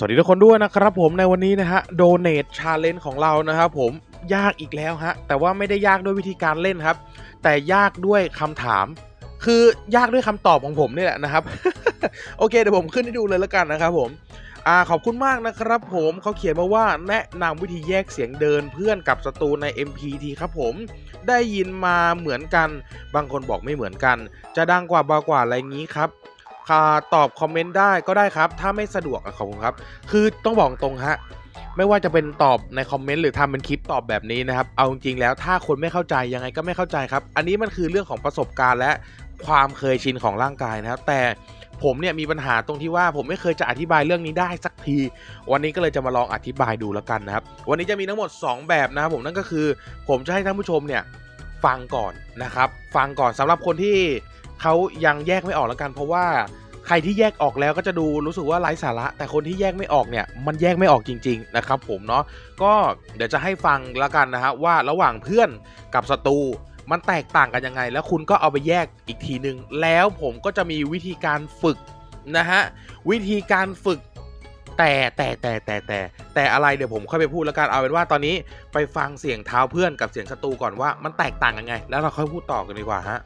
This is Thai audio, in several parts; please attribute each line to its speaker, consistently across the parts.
Speaker 1: สวัสดีทุกคนด้วยนะครับผมในวันนี้นะฮะโดเน e ชาเลนจ์ของเรานะครับผมยากอีกแล้วฮะแต่ว่าไม่ได้ยากด้วยวิธีการเล่นครับ แต่ยากด้วยคำถาม คือยากด้วยคำตอบของผมนี่แหละนะครับ โอเคเดี๋ยวผมขึ้นให้ดูเลยแล้วกันนะครับผมอ่าขอบคุณมากนะครับผมเขาเขียนมาว่าแนะนำวิธีแยกเสียงเดินเพื่อนกับศัตรูใน MPT ครับผม ได้ยินมาเหมือนกัน บางคนบอกไม่เหมือนกัน จะดังกว่าเบากว่าอะไรงี้ครับ ตอบคอมเมนต์ได้ก็ได้ครับ ถ้าไม่สะดวกอะขอบคุณครับ คือต้องบอกตรงฮะไม่ว่าจะเป็นตอบในคอมเมนต์หรือทำเป็นคลิปตอบแบบนี้นะครับ เอาจริงๆแล้วถ้าคนไม่เข้าใจยังไงก็ไม่เข้าใจครับ อันนี้มันคือเรื่องของประสบการณ์และความเคยชินของร่างกายนะครับ แต่ผมเนี่ยมีปัญหาตรงที่ว่าผมไม่เคยจะอธิบายเรื่องนี้ได้สักที วันนี้ก็เลยจะมาลองอธิบายดูแล้วกันนะครับ วันนี้จะมีทั้งหมด 2 แบบนะครับผมนั่นก็คือ ผมจะให้ท่านผู้ชมเนี่ยฟังก่อนนะครับ ฟังก่อนสำหรับคนที่เขายังแยกไม่ออกแล้วกัน เพราะว่า ใครที่แยกออกแล้วก็จะดูรู้สึกว่าไร้สาระ แต่คนที่แยกไม่ออกเนี่ยมันแยกไม่ออกจริง ๆ นะครับผมเนาะก็เดี๋ยวจะให้ฟังแล้วกันนะฮะว่าระหว่างเพื่อนกับศัตรูมันแตกต่างกันยังไง แล้วคุณก็เอาไปแยกอีกทีนึง แล้วผมก็จะมีวิธีการฝึกนะฮะวิธีการฝึกแต่แต่แต่แต่แต่แต่อะไรเดี๋ยวผมค่อยไปพูดแล้วกันเอาเป็นว่าตอนนี้ไปฟังเสียงเท้าเพื่อนกับเสียงศัตรูก่อนว่ามันแตกต่างกันไง แล้วเราค่อยพูดต่อกันดีกว่าฮะ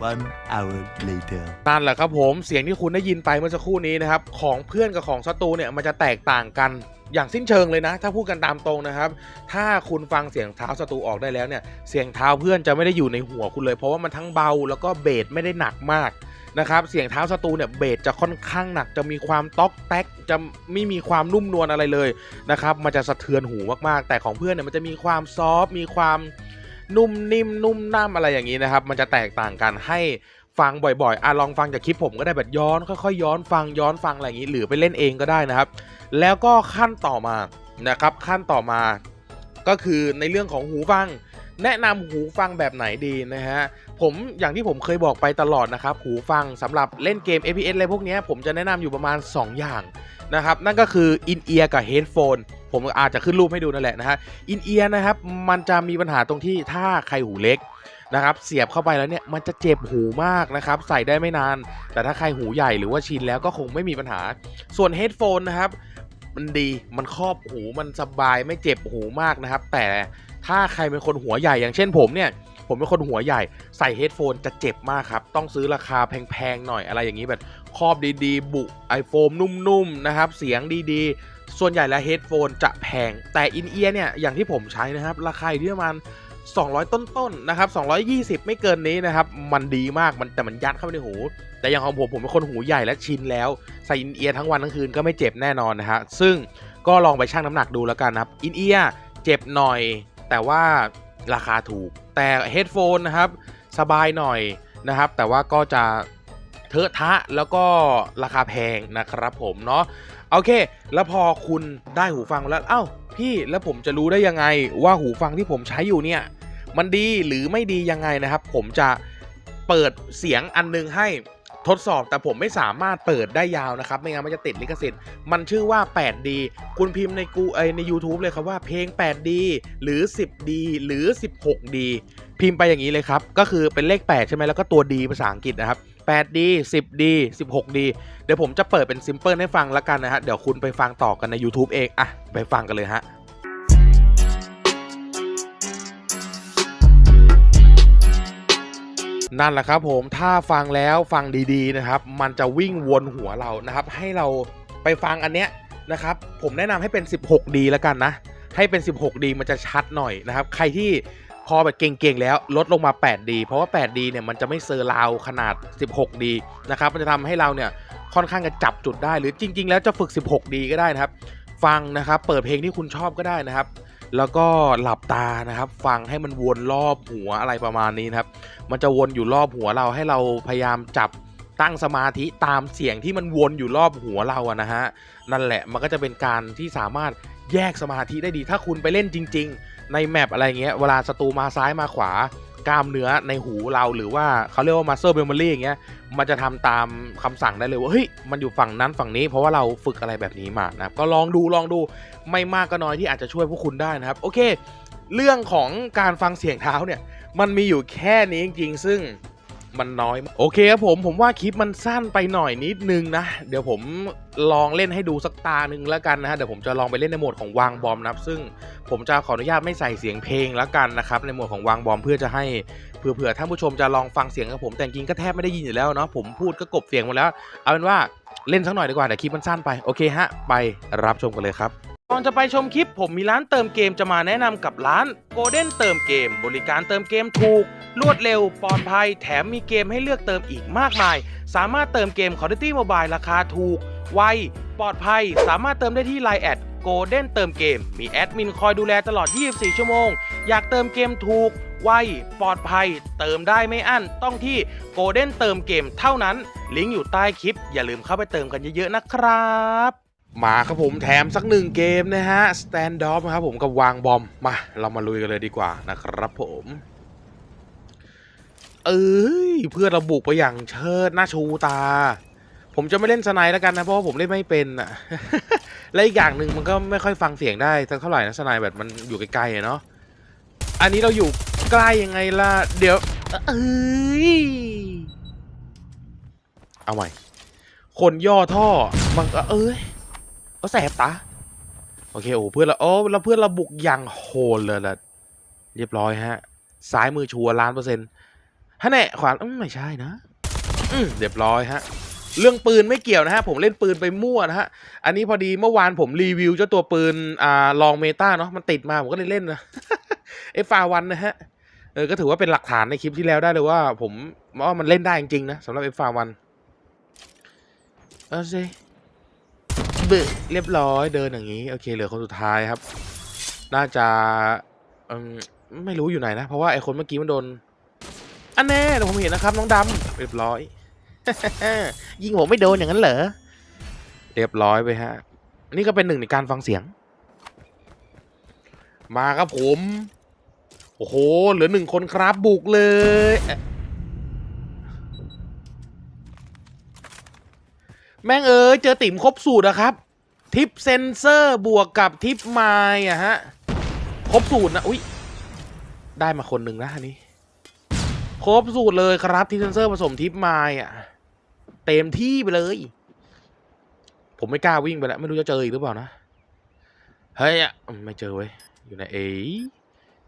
Speaker 2: One hour later.
Speaker 1: นั่นแหละครับผมเสียงที่คุณได้ยินไปเมื่อสักครู่นี้นะครับ ของเพื่อนกับของศัตรูเนี่ยมันจะแตกต่างกันอย่างสิ้นเชิงเลยนะ ถ้าพูดกันตามตรงนะครับ ถ้าคุณฟังเสียงเท้าศัตรูออกได้แล้วเนี่ย เสียงเท้าเพื่อนจะไม่ได้อยู่ในหัวคุณเลย เพราะว่ามันทั้งเบาแล้วก็เบสไม่ได้หนักมากนะครับ เสียงเท้าศัตรูเนี่ยเบสจะค่อนข้างหนัก จะมีความต๊อกแต๊กจะไม่มีความนุ่มนวลอะไรเลยนะครับ มันจะสะเทือนหูมากๆ แต่ของเพื่อนเนี่ยมันจะมีความซอฟมีความ นุ่มนิ่มนุ่มน่ามอะไรอย่างนี้นะครับ มันจะแตกต่างกันให้ฟังบ่อยๆอะลองฟังจากคลิปผมก็ได้แบบย้อนค่อยๆย้อนฟังย้อนฟังอะไรอย่างนี้ หรือไปเล่นเองก็ได้นะครับ แล้วก็ขั้นต่อมานะครับ ขั้นต่อมา ก็คือในเรื่องของหูฟัง แนะนำหูฟังแบบไหนดีนะฮะผมอย่างที่ผมเคยบอกไปตลอดนะครับ หูฟังสำหรับเล่นเกม FPS อะไรพวกนี้ผมจะแนะนำอยู่ประมาณ 2 อย่างนะครับ นั่นก็คือ in ear กับ headphone ผมอาจจะขึ้นรูปให้ดูนั่นแหละนะฮะ in ear นะครับมันจะมีปัญหาตรงที่ถ้าใครหูเล็กนะครับเสียบเข้าไปแล้วเนี่ยมันจะเจ็บหูมากนะครับใส่ได้ไม่นาน แต่ถ้าใครหูใหญ่หรือว่าชินแล้วก็คงไม่มีปัญหา ส่วนเฮดโฟนนะครับมันดีมันครอบหูมันสบายไม่เจ็บหูมากนะครับ แต่ถ้าใครเป็นคนหัวใหญ่อย่างเช่นผมเนี่ยผมเป็นคนหัวใหญ่ใส่เฮดโฟนจะเจ็บมากครับ ต้องซื้อราคาแพงๆหน่อยอะไรอย่างนี้แบบครอบดีๆ บุไอโฟมนุ่มๆนะครับ เสียงดีๆ ส่วนใหญ่แล้วเฮดโฟนจะแพง แต่อินเอียร์เนี่ยอย่างที่ผมใช้นะครับ ราคาอยู่ที่ประมาณ200 ต้นๆนะครับ220 ไม่เกินนี้นะครับ มันดีมากมันแต่มันยัดเข้าไปในหู แต่อย่างของผมผมเป็นคนหูใหญ่และชินแล้ว ใส่อินเอียร์ทั้งวันทั้งคืนก็ไม่เจ็บแน่นอนนะฮะซึ่งก็ลองไปชั่งน้ำหนักดูแล้วกันนะครับ อินเอียร์เจ็บหน่อย แต่ว่าราคาถูก แต่เฮดโฟนนะครับ สบายหน่อยนะครับ แต่ว่าก็จะ เทอะทะแล้วก็ราคาแพงนะครับผมเนาะโอเค แล้วพอคุณได้หูฟังแล้วเอ้าพี่แล้วผมจะรู้ได้ยังไงว่าหูฟังที่ผมใช้อยู่เนี่ยมันดีหรือไม่ดียังไงนะครับ ผมจะเปิดเสียงอันนึงให้ทดสอบแต่ผมไม่สามารถเปิดได้ยาวนะครับ ไม่งั้นมันจะติดลิขสิทธิ์ มันชื่อว่า 8D คุณพิมพ์ในกูเอใน YouTube เลยครับว่าเพลง 8D หรือ 10D หรือ 16D พิมพ์ไปอย่างนี้เลยครับ ก็คือเป็นเลข 8 ใช่ไหมแล้วก็ตัว D ภาษาอังกฤษนะครับ 8D 10D 16D เดี๋ยวผมจะเปิดเป็นซิมเพิลให้ฟังล้วกันนะฮะ เดี๋ยวคุณไปฟังต่อกันใน YouTube เอง อะ ไปฟังกันเลยฮะนั่นแหละครับผมถ้าฟังแล้วฟังดีๆนะครับ มันจะวิ่งวนหัวเรานะครับ ให้เราไปฟังอันเนี้ยนะครับ ผมแนะนำให้เป็น 16D แล้วกันนะ ให้เป็น 16D มันจะชัดหน่อยนะครับ ใครที่ พอแบบเก่งๆแล้วลดลงมา 8D เพราะว่า 8D เนี่ยมันจะไม่เซอร์ราวขนาด 16D นะครับมันจะทำให้เราเนี่ยค่อนข้างจะจับจุดได้หรือจริง ๆ แล้วจะฝึก 16D ก็ได้นะครับ ฟังนะครับเปิดเพลงที่คุณชอบก็ได้นะครับ แล้วก็หลับตานะครับ ฟังให้มันวนรอบหัวอะไรประมาณนี้นะครับ มันจะวนอยู่รอบหัวเราให้เราพยายามจับตั้งสมาธิตามเสียงที่มันวนอยู่รอบหัวเราอะนะฮะนั่นแหละมันก็จะเป็นการที่สามารถแยกสมาธิได้ดี ถ้าคุณไปเล่นจริง ๆ ในแมปอะไรเงี้ยเวลาศัตรูมาซ้ายมาขวากล้ามเนื้อในหูเราหรือว่าเขาเรียกว่ามาเซอร์เบลเมอย่างเงี้ยมันจะทำตามคำสั่งได้เลยว่าเฮ้ยมันอยู่ฝั่งนั้นฝั่งนี้เพราะว่าเราฝึกอะไรแบบนี้มานะครับก็ลองดูลองดูไม่มากก็น้อยที่อาจจะช่วยพวกคุณได้นะครับ โอเค เรื่องของการฟังเสียงเท้าเนี่ยมันมีอยู่แค่นี้จริงๆ ซึ่ง มันน้อยมากโอเคครับผมผมว่าคลิปมันสั้นไปหน่อยนิดนึงนะ เดี๋ยวผมลองเล่นให้ดูสักตาหนึ่งแล้วกันนะฮะเดี๋ยวผมจะลองไปเล่นในโหมดของวางบอมนะครับซึ่งผมจะขออนุญาตไม่ใส่เสียงเพลงแล้วกันนะครับในโหมดของวางบอมเพื่อจะให้เผื่อๆท่านผู้ชมจะลองฟังเสียงกับผมแต่จริงก็แทบไม่ได้ยินอยู่แล้วเนาะผมพูดก็กบเสียงหมดแล้ว เอาเป็นว่าเล่นสักหน่อยดีกว่าเดี๋ยวคลิปมันสั้นไปโอเคฮะไปรับชมกันเลยครับ ก่อนจะไปชมคลิปผมมีร้านเติมเกมจะมาแนะนำกับร้าน Golden เติมเกม บริการเติมเกมถูก รวดเร็วปลอดภัย แถมมีเกมให้เลือกเติมอีกมากมาย สามารถเติมเกม Call of Duty Mobile ราคาถูก ไว ปลอดภัย สามารถเติมได้ที่ Line แอด Golden เติมเกม มีแอดมินคอยดูแลตลอด 24 ชั่วโมง อยากเติมเกมถูก ไว ปลอดภัย เติมได้ไม่อั้น ต้องที่ Golden เติมเกมเท่านั้น ลิงก์อยู่ใต้คลิป อย่าลืมเข้าไปเติมกันเยอะๆนะครับ มาครับผมแถมสักหนึ่งเกมนะฮะ Stand Off นะครับผมกับวางบอมมา เรามาลุยกันเลยดีกว่านะครับผม เอ้ยเพื่อนเราบุกไปอย่างเชิดหน้าชูตา ผมจะไม่เล่นสไนแล้วกันนะ เพราะว่าผมเล่นไม่เป็นอะและอีกอย่างหนึ่งมันก็ไม่ค่อยฟังเสียงได้สักเท่าไหร่นะสไนแบบมันอยู่ไกลๆเนาะอันนี้เราอยู่ใกล้ยังไงล่ะ เดี๋ยวเอ้ยเอาใหม่คนย่อท่อมันก็เอ้ย ก็แสบตาโอเคโอ้เพื่อนเราโอ้แล้วเพื่อนเราบุกอย่างโหดเลยล่ะเรียบร้อยฮะซ้ายมือชัวร์ล้านเปอร์เซ็นต์ฮะแน่ขวาอืมไม่ใช่นะอืมเรียบร้อยฮะ เรื่องปืนไม่เกี่ยวนะฮะ ผมเล่นปืนไปมั่วนะฮะ อันนี้พอดีเมื่อวานผมรีวิวเจ้าตัวปืนอ่าลองเมตาเนาะมันติดมาผมก็เลยเล่นนะเอฟาวันนะฮะเออก็ถือว่าเป็นหลักฐานในคลิปที่แล้วได้เลยว่า ผมว่ามันเล่นได้จริงๆนะสำหรับเอฟาวันเอาสิ บะเรียบร้อยเดินอย่างนี้ โอเคเหลือคนสุดท้ายครับ น่าจะมไม่รู้อยู่ไหนนะ เพราะว่าไอคนเมื่อกี้มันโดน อันแน่เดี๋ยวผมเห็นนะครับ น้องดำเรียบร้อย ยิงผมไม่โดนอย่างนั้นเหรอ เรียบร้อยไปฮะ นี่ก็เป็นหนึ่งในการฟังเสียง มาครับผม โอ้โห เหลือหนึ่งคนครับบุกเลยเอ๊ะ แม่งเอ้ยเจอติ่มครบสูตรอะครับ ทิปเซนเซอร์บวกกับทิปไมล์อะฮะ ครบสูตรนะ อุ้ยได้มาคนหนึ่งนะอันนี้ ครบสูตรเลยครับ ทิปเซนเซอร์ผสมทิปไมล์อะเต็มที่ไปเลย ผมไม่กล้าวิ่งไปแล้ว ไม่รู้จะเจออีกหรือเปล่านะ เฮ้ยอะไม่เจอเว้ย อยู่ไหนเอ๋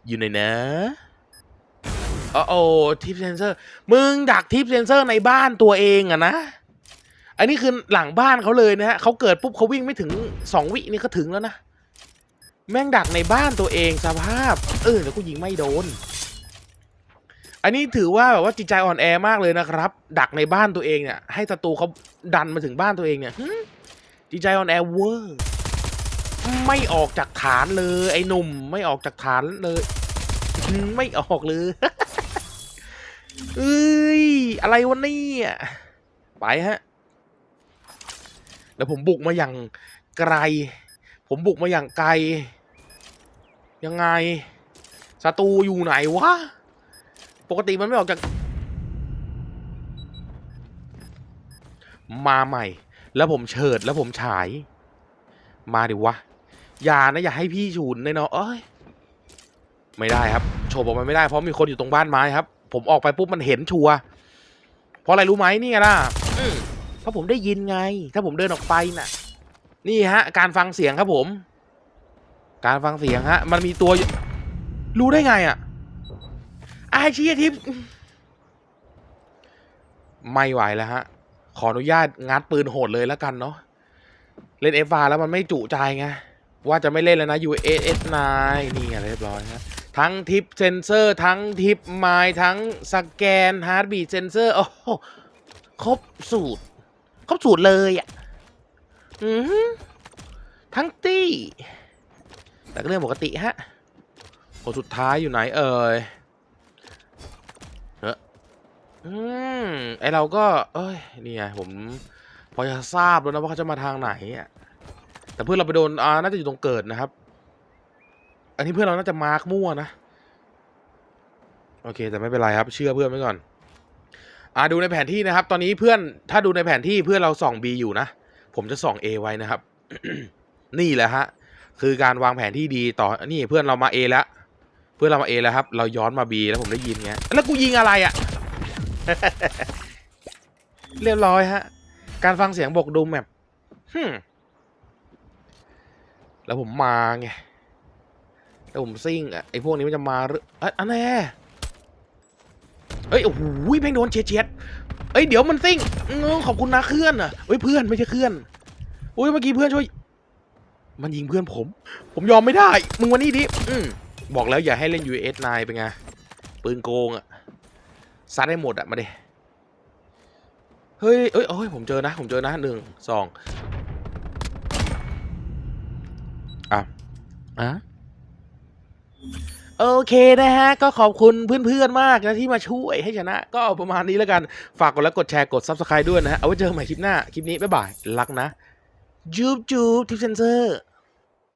Speaker 1: อยู่ไหนนะโอ้โอทิปเซนเซอร์ มึงดักทิปเซนเซอร์ในบ้านตัวเองอะนะ อันนี้คือหลังบ้านเขาเลยนะฮะเขาเกิดปุ๊บเขาวิ่งไม่ถึงสองวินี่ก็ถึงแล้วนะ แม่งดักในบ้านตัวเองสภาพ เออแล้วกูยิงไม่โดน อันนี้ถือว่าแบบว่าจิตใจอ่อนแอมากเลยนะครับ ดักในบ้านตัวเองเนี่ย ให้ศัตรูเขาดันมาถึงบ้านตัวเองเนี่ยจิตใจอ่อนแอเวอร์ไม่ออกจากฐานเลย ไอ้หนุ่มไม่ออกจากฐานเลย ไม่ออกเลยเอ้ยอะไรวะเนี่ยไปฮะ แล้วผมบุกมาอย่างไกล ผมบุกมาอย่างไกล ยังไงศัตรูอยู่ไหนวะ ปกติมันไม่ออกจาก มาใหม่ แล้วผมเฉิดแล้วผมฉาย มาดิวะ อย่านะอย่าให้พี่ฉุนเลยเนาะเอ้ย ไม่ได้ครับโฉบออกมาไม่ได้เพราะมีคนอยู่ตรงบ้านไม้ครับ ผมออกไปปุ๊บมันเห็นชัว เพราะอะไรรู้ไหมนี่ไงล่ะ เพราะผมได้ยินไง ถ้าผมเดินออกไปน่ะ นี่ฮะ การฟังเสียงครับผม การฟังเสียงฮะ มันมีตัวอยู่รู้ได้ไงอะไอเชียทิพไม่ไหวแล้วฮะ ขออนุญาตงัดปืนโหดเลยแล้วกันเนาะ เล่น f อฟาแล้วมันไม่จุใจไง ว่าจะไม่เล่นแล้วนะ USS 9 นี่ไงเรียบร้อยฮะ ทั้งทิปเซนเซอร์ ทั้งทิปไมล์ทั้งสแกนฮาร์ดบีทเซนเซอร์ โอ้โหครบสูตร ครบสูตรเลยอะอือหือทั้งตี้ แต่ก็เรื่องปกติฮะคนสุดท้ายอยู่ไหนเอ่ยเฮ้ออืมไอเราก็ เอ้ยนี่ไงผม พอจะทราบแล้วนะว่าเขาจะมาทางไหนอะแต่เพื่อนเราไปโดนอ่าน่าจะอยู่ตรงเกิดนะครับ อันนี้เพื่อนเราน่าจะมาร์กมั่วนะ โอเค แต่ไม่เป็นไรครับ เชื่อเพื่อนไว้ก่อน อ่าดูในแผนที่นะครับ ตอนนี้เพื่อนถ้าดูในแผนที่เพื่อนเราส่อง B อยู่นะ ผมจะส่อง A ไว้นะครับ นี่แหละฮะ คือการวางแผนที่ดีต่อ นี่เพื่อนเรามา A แล้ว เพื่อนเรามา A แล้วครับ เราย้อนมา B แล้วผมได้ยินไง แล้วกูยิงอะไรอะ่ะ เรียบร้อยฮะ การฟังเสียงบกดูแมพฮึแล้วผมมาไง แล้วผมซิ่งอะไอ้พวกนี้มันจะมาหรืออะอันแน่ เอ้ยโอ้โหแม่งโดนเฉียดเฉียดเอ้ยเดี๋ยวมันซิ่งขอบคุณนะเพื่อนอะเฮ้ยเพื่อนไม่ใช่เพื่อนอุ้ยเมื่อกี้เพื่อนช่วย มันยิงเพื่อนผม ผมยอมไม่ได้ มึงวันนี้ดิอืบอกแล้วอย่าให้เล่น US 9 เป็นไงปืนโกงอะซัดได้หมดอะมาดิเฮ้ยเอ้ยโอ้ยผมเจอนะ ผมเจอนะหนึ่งสองอะอะ โอเคนะฮะ ก็ขอบคุณเพื่อนๆมากนะที่มาช่วยให้ชนะ ก็ประมาณนี้แล้วกัน ฝากกดไลค์กดแชร์กด Subscribe ด้วยนะฮะ เอาไว้เจอใหม่คลิปหน้า คลิปนี้ บ๊ายบาย รักนะ จูบจูบทิปเซนเซอร์